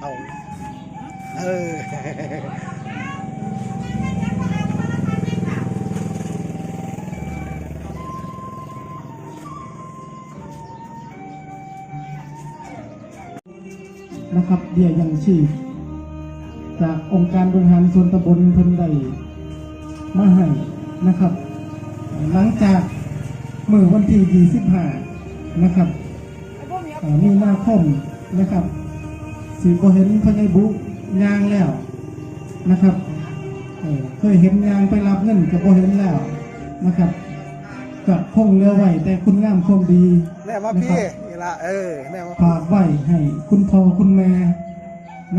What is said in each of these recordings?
เอาเออนะครับเบี้ยยังชีพจากองค์การบริหารส่วนตำบลพนไดมาให้นะครับ หลังจากเมื่อวันที่25นะครับเอ่อมีนาคมนะครับ สีก็เห็นพญายบุยางแล้วนะครับเอ่อเคยเห็นยางไปรับเงินกับโบเห็นแล้วนะครับก็คงเหลือไว้แต่คุณงามความดีแน่มาพี่นี่ละเออแน่มาฝากไว้ให้คุณพ่อคุณแม่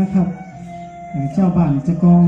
นะครับให้เจ้าบ้านเจ้ากอง